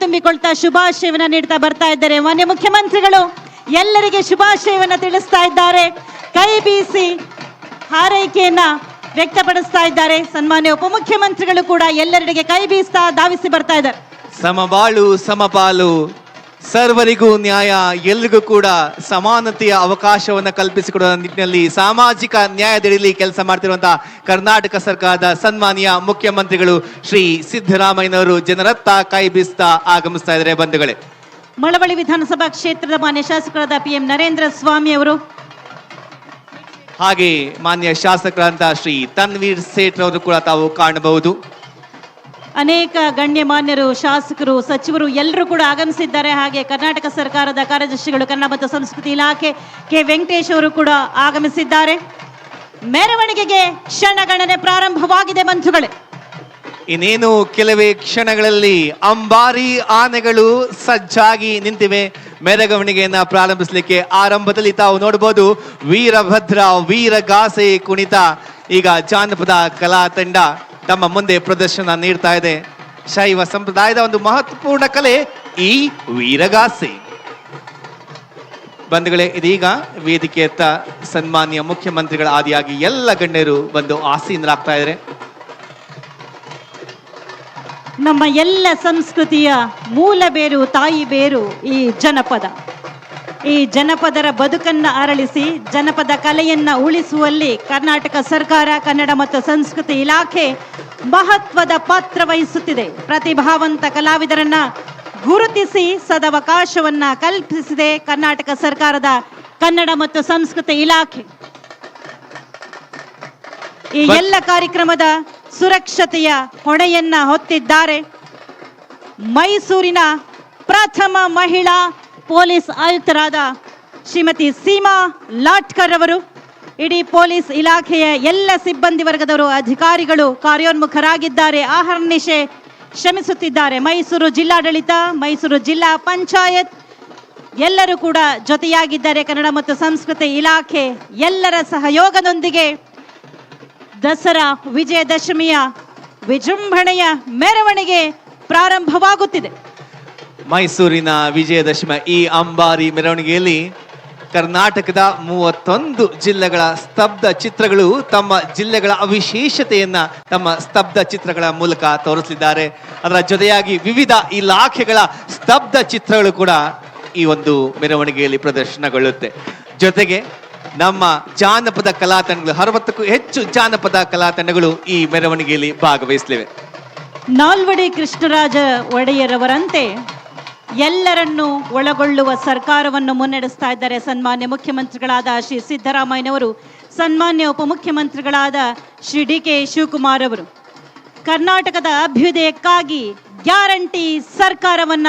ಕಣ್ತುಂಬಿಕೊಳ್ತಾ ಶುಭಾಶಯವನ್ನು ನೀಡ್ತಾ ಬರ್ತಾ ಇದ್ದಾರೆ ಮಾನ್ಯ ಮುಖ್ಯಮಂತ್ರಿಗಳು. ಎಲ್ಲರಿಗೆ ಶುಭಾಶಯವನ್ನು ತಿಳಿಸ್ತಾ ಇದ್ದಾರೆ. ಕೈ ಬೀಸಿ ಹಾರೈಕೆಯನ್ನ ವ್ಯಕ್ತಪಡಿಸ್ತಾ ಇದ್ದಾರೆ. ಸನ್ಮಾನ್ಯ ಉಪಮುಖ್ಯಮಂತ್ರಿಗಳು ಕೂಡ ಎಲ್ಲರಿಗೆ ಕೈ ಬೀಸ್ತಾ ಧಾವಿಸಿ ಬರ್ತಾ ಇದ್ದಾರೆ. ಸಮಬಾಳು ಸಮಪಾಲು ಸರ್ವರಿಗೂ ನ್ಯಾಯ ಎಲ್ರಿಗೂ ಕೂಡ ಸಮಾನತೆಯ ಅವಕಾಶವನ್ನು ಕಲ್ಪಿಸಿಕೊಡುವ ನಿಟ್ಟಿನಲ್ಲಿ ಸಾಮಾಜಿಕ ನ್ಯಾಯದಡಿಯಲ್ಲಿ ಕೆಲಸ ಮಾಡ್ತಿರುವಂತಹ ಕರ್ನಾಟಕ ಸರ್ಕಾರದ ಸನ್ಮಾನ್ಯ ಮುಖ್ಯಮಂತ್ರಿಗಳು ಶ್ರೀ ಸಿದ್ದರಾಮಯ್ಯನವರು ಜನರತ್ತ ಕೈ ಬೀಸ್ತಾ ಆಗಮಿಸ್ತಾ ಇದ್ದಾರೆ ಬಂಧುಗಳೇ. ಮಳವಳ್ಳಿ ವಿಧಾನಸಭಾ ಕ್ಷೇತ್ರದ ಮಾನ್ಯ ಶಾಸಕರಾದ ಪಿ ಎಂ ನರೇಂದ್ರ ಸ್ವಾಮಿ ಅವರು. ಹಾಗೆ ಮಾನ್ಯ ಶಾಸಕರಂತ ಶ್ರೀ ತನ್ವೀರ್ ಸೇಠ್ ಅವರು ಕೂಡ ತಾವು ಕಾಣಬಹುದು. ಅನೇಕ ಗಣ್ಯಮಾನ್ಯರು, ಶಾಸಕರು, ಸಚಿವರು ಎಲ್ಲರೂ ಕೂಡ ಆಗಮಿಸಿದ್ದಾರೆ. ಹಾಗೆ ಕರ್ನಾಟಕ ಸರ್ಕಾರದ ಕಾರ್ಯದರ್ಶಿಗಳು ಕನ್ನಡ ಮತ್ತು ಸಂಸ್ಕೃತಿ ಇಲಾಖೆ ಕೆ. ವೆಂಕಟೇಶ್ ಅವರು ಕೂಡ ಆಗಮಿಸಿದ್ದಾರೆ. ಮೆರವಣಿಗೆಗೆ ಕ್ಷಣಗಣನೆ ಪ್ರಾರಂಭವಾಗಿದೆ ಬಂಧುಗಳೇ. ಇನ್ನೇನು ಕೆಲವೇ ಕ್ಷಣಗಳಲ್ಲಿ ಅಂಬಾರಿ ಆನೆಗಳು ಸಜ್ಜಾಗಿ ನಿಂತಿವೆ. ಮೆರವಣಿಗೆಯನ್ನ ಪ್ರಾರಂಭಿಸಲಿಕ್ಕೆ ಆರಂಭದಲ್ಲಿ ತಾವು ನೋಡಬಹುದು ವೀರಭದ್ರ, ವೀರಗಾಸೆ ಕುಣಿತ. ಈಗ ಜಾನಪದ ಕಲಾ ತಂಡ ತಮ್ಮ ಮುಂದೆ ಪ್ರದರ್ಶನ ನೀಡ್ತಾ ಇದೆ. ಶೈವ ಸಂಪ್ರದಾಯದ ಒಂದು ಮಹತ್ವಪೂರ್ಣ ಕಲೆ ಈ ವೀರಗಾಸೆ. ಬಂಧುಗಳೇ, ಇದೀಗ ವೇದಿಕೆಯತ್ತ ಸನ್ಮಾನ್ಯ ಮುಖ್ಯಮಂತ್ರಿಗಳ ಆದಿಯಾಗಿ ಎಲ್ಲ ಗಣ್ಯರು ಬಂದು ಆಸೀನರಾಗ್ತಾ ಇದ್ದಾರೆ. ನಮ್ಮ ಎಲ್ಲ ಸಂಸ್ಕೃತಿಯ ಮೂಲ ಬೇರು, ತಾಯಿ ಬೇರು ಈ ಜನಪದ. ಈ ಜನಪದರ ಬದುಕನ್ನ ಅರಳಿಸಿ ಜನಪದ ಕಲೆಯನ್ನ ಉಳಿಸುವಲ್ಲಿ ಕರ್ನಾಟಕ ಸರ್ಕಾರ ಕನ್ನಡ ಮತ್ತು ಸಂಸ್ಕೃತಿ ಇಲಾಖೆ ಮಹತ್ವದ ಪಾತ್ರ ವಹಿಸುತ್ತಿದೆ. ಪ್ರತಿಭಾವಂತ ಕಲಾವಿದರನ್ನ ಗುರುತಿಸಿ ಸದವಕಾಶವನ್ನ ಕಲ್ಪಿಸಿದೆ ಕರ್ನಾಟಕ ಸರ್ಕಾರದ ಕನ್ನಡ ಮತ್ತು ಸಂಸ್ಕೃತಿ ಇಲಾಖೆ. ಈ ಎಲ್ಲ ಕಾರ್ಯಕ್ರಮದ ಸುರಕ್ಷತೆಯ ಹೊಣೆಯನ್ನ ಹೊತ್ತಿದ್ದಾರೆ ಮೈಸೂರಿನ ಪ್ರಥಮ ಮಹಿಳಾ ಪೊಲೀಸ್ ಆಯುಕ್ತರಾದ ಶ್ರೀಮತಿ ಸೀಮಾ ಲಾಟ್ಕರ್ ಅವರು, ಇಡೀ ಪೊಲೀಸ್ ಇಲಾಖೆಯ ಎಲ್ಲ ಸಿಬ್ಬಂದಿ ವರ್ಗದವರು ಅಧಿಕಾರಿಗಳು ಕಾರ್ಯೋನ್ಮುಖರಾಗಿದ್ದಾರೆ. ಆಹರ್ನಿಶೆ ಶ್ರಮಿಸುತ್ತಿದ್ದಾರೆ. ಮೈಸೂರು ಜಿಲ್ಲಾಡಳಿತ, ಮೈಸೂರು ಜಿಲ್ಲಾ ಪಂಚಾಯತ್ ಎಲ್ಲರೂ ಕೂಡ ಜೊತೆಯಾಗಿದ್ದಾರೆ. ಕನ್ನಡ ಮತ್ತು ಸಂಸ್ಕೃತಿ ಇಲಾಖೆ ಎಲ್ಲರ ಸಹಯೋಗದೊಂದಿಗೆ ದಸರಾ ವಿಜಯದಶಮಿಯ ವಿಜೃಂಭಣೆಯ ಮೆರವಣಿಗೆ ಪ್ರಾರಂಭವಾಗುತ್ತಿದೆ. ಮೈಸೂರಿನ ವಿಜಯದಶಮಿ ಈ ಅಂಬಾರಿ ಮೆರವಣಿಗೆಯಲ್ಲಿ ಕರ್ನಾಟಕದ ಮೂವತ್ತೊಂದು ಜಿಲ್ಲೆಗಳ ಸ್ತಬ್ಧ ಚಿತ್ರಗಳು ತಮ್ಮ ಜಿಲ್ಲೆಗಳ ವಿಶೇಷತೆಯನ್ನ ತಮ್ಮ ಸ್ತಬ್ಧ ಚಿತ್ರಗಳ ಮೂಲಕ ತೋರಿಸಲಿದ್ದಾರೆ. ಅದರ ಜೊತೆಯಾಗಿ ವಿವಿಧ ಇಲಾಖೆಗಳ ಸ್ತಬ್ಧ ಚಿತ್ರಗಳು ಕೂಡ ಈ ಒಂದು ಮೆರವಣಿಗೆಯಲ್ಲಿ ಪ್ರದರ್ಶನಗೊಳ್ಳುತ್ತೆ. ಜೊತೆಗೆ ನಮ್ಮ ಜಾನಪದ ಕಲಾ ತಂಡಗಳು ಅರವತ್ತಕ್ಕೂ ಹೆಚ್ಚು ಜಾನಪದ ಕಲಾ ತಂಡಗಳು ಈ ಮೆರವಣಿಗೆಯಲ್ಲಿ ಭಾಗವಹಿಸಲಿವೆ. ನಾಲ್ವಡಿ ಕೃಷ್ಣರಾಜ ಒಡೆಯರವರಂತೆ ಎಲ್ಲರನ್ನೂ ಒಳಗೊಳ್ಳುವ ಸರ್ಕಾರವನ್ನು ಮುನ್ನಡೆಸ್ತಾ ಇದ್ದಾರೆ ಸನ್ಮಾನ್ಯ ಮುಖ್ಯಮಂತ್ರಿಗಳಾದ ಶ್ರೀ ಸಿದ್ದರಾಮಯ್ಯನವರು, ಸನ್ಮಾನ್ಯ ಉಪಮುಖ್ಯಮಂತ್ರಿಗಳಾದ ಶ್ರೀ ಡಿ ಕೆ ಶಿವಕುಮಾರ್ ಅವರು. ಕರ್ನಾಟಕದ ಅಭ್ಯುದಯಕ್ಕಾಗಿ ಗ್ಯಾರಂಟಿ ಸರ್ಕಾರವನ್ನ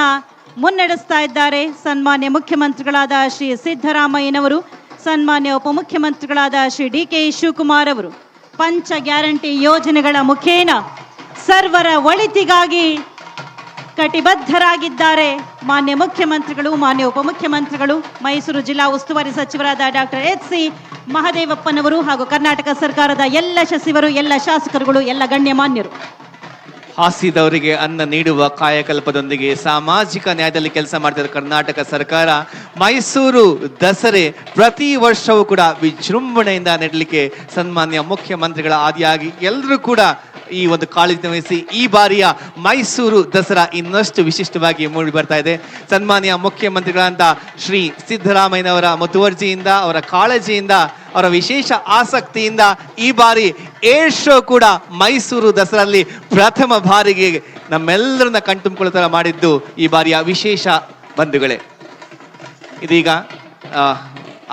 ಮುನ್ನಡೆಸ್ತಾ ಇದ್ದಾರೆ ಸನ್ಮಾನ್ಯ ಮುಖ್ಯಮಂತ್ರಿಗಳಾದ ಶ್ರೀ ಸಿದ್ದರಾಮಯ್ಯನವರು, ಸನ್ಮಾನ್ಯ ಉಪಮುಖ್ಯಮಂತ್ರಿಗಳಾದ ಶ್ರೀ ಡಿ ಕೆ ಶಿವಕುಮಾರ್ ಅವರು. ಪಂಚ ಗ್ಯಾರಂಟಿ ಯೋಜನೆಗಳ ಮುಖೇನ ಸರ್ವರ ಒಳಿತಿಗಾಗಿ ಕಟಿಬದ್ಧರಾಗಿದ್ದಾರೆ. ಮಾನ್ಯ ಮುಖ್ಯಮಂತ್ರಿಗಳು, ಮಾನ್ಯ ಉಪಮುಖ್ಯಮಂತ್ರಿಗಳು, ಮೈಸೂರು ಜಿಲ್ಲಾ ಉಸ್ತುವಾರಿ ಸಚಿವರಾದ ಡಾಕ್ಟರ್ ಎಚ್ ಸಿ ಮಹದೇವಪ್ಪನವರು ಹಾಗೂ ಕರ್ನಾಟಕ ಸರ್ಕಾರದ ಎಲ್ಲ ಸಚಿವರು, ಎಲ್ಲ ಶಾಸಕರುಗಳು, ಎಲ್ಲ ಗಣ್ಯಮಾನ್ಯರು. ಹಾಸಿದವರಿಗೆ ಅನ್ನ ನೀಡುವ ಕಾಯಕಲ್ಪದೊಂದಿಗೆ ಸಾಮಾಜಿಕ ನ್ಯಾಯದಲ್ಲಿ ಕೆಲಸ ಮಾಡ್ತಿರೋ ಕರ್ನಾಟಕ ಸರ್ಕಾರ ಮೈಸೂರು ದಸರೆ ಪ್ರತಿ ವರ್ಷವೂ ಕೂಡ ವಿಜೃಂಭಣೆಯಿಂದ ನೆಡಲಿಕ್ಕೆ ಸನ್ಮಾನ್ಯ ಮುಖ್ಯಮಂತ್ರಿಗಳ ಆದಿಯಾಗಿ ಎಲ್ಲರೂ ಕೂಡ ಈ ಒಂದು ಕಾಳಜಿ ವಹಿಸಿ ಈ ಬಾರಿಯ ಮೈಸೂರು ದಸರಾ ಇನ್ನಷ್ಟು ವಿಶಿಷ್ಟವಾಗಿ ಮೂಡಿ ಬರ್ತಾ ಇದೆ. ಸನ್ಮಾನ್ಯ ಮುಖ್ಯಮಂತ್ರಿಗಳಂತ ಶ್ರೀ ಸಿದ್ದರಾಮಯ್ಯನವರ ಮುತುವರ್ಜಿಯಿಂದ, ಅವರ ಕಾಳಜಿಯಿಂದ, ಅವರ ವಿಶೇಷ ಆಸಕ್ತಿಯಿಂದ ಈ ಬಾರಿ ಏರ್ ಶೋ ಕೂಡ ಮೈಸೂರು ದಸರಲ್ಲಿ ಪ್ರಥಮ ಬಾರಿಗೆ ನಮ್ಮೆಲ್ಲರನ್ನ ಕಣ್ತುಂಬಿಕೊಳ್ಳೋ ಮಾಡಿದ್ದು ಈ ಬಾರಿಯ ವಿಶೇಷ ಬಂಧುಗಳೇ. ಇದೀಗ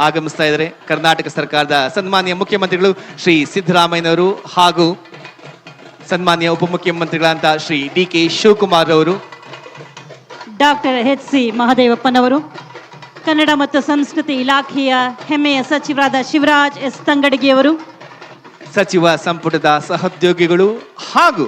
ಆಗಮಿಸ್ತಾ ಇದ್ದಾರೆ ಕರ್ನಾಟಕ ಸರ್ಕಾರದ ಸನ್ಮಾನ್ಯ ಮುಖ್ಯಮಂತ್ರಿಗಳು ಶ್ರೀ ಸಿದ್ದರಾಮಯ್ಯನವರು ಹಾಗೂ ಸನ್ಮಾನ್ಯ ಉಪಮುಖ್ಯಮಂತ್ರಿಗಳಂತ ಶ್ರೀ ಡಿ ಕೆ ಶಿವಕುಮಾರ್ ಅವರು. ಡಾಕ್ಟರ್ ಎಚ್ ಸಿ ಮಹದೇವಪ್ಪನವರು ಕನ್ನಡ ಮತ್ತು ಸಂಸ್ಕೃತಿ ಇಲಾಖೆಯ ಹೆಮ್ಮೆಯ ಸಚಿವರಾದ ಶಿವರಾಜ್ ಎಸ್. ತಂಗಡಗಿಯವರು ಸಚಿವ ಸಂಪುಟದ ಸಹೋದ್ಯೋಗಿಗಳು ಹಾಗೂ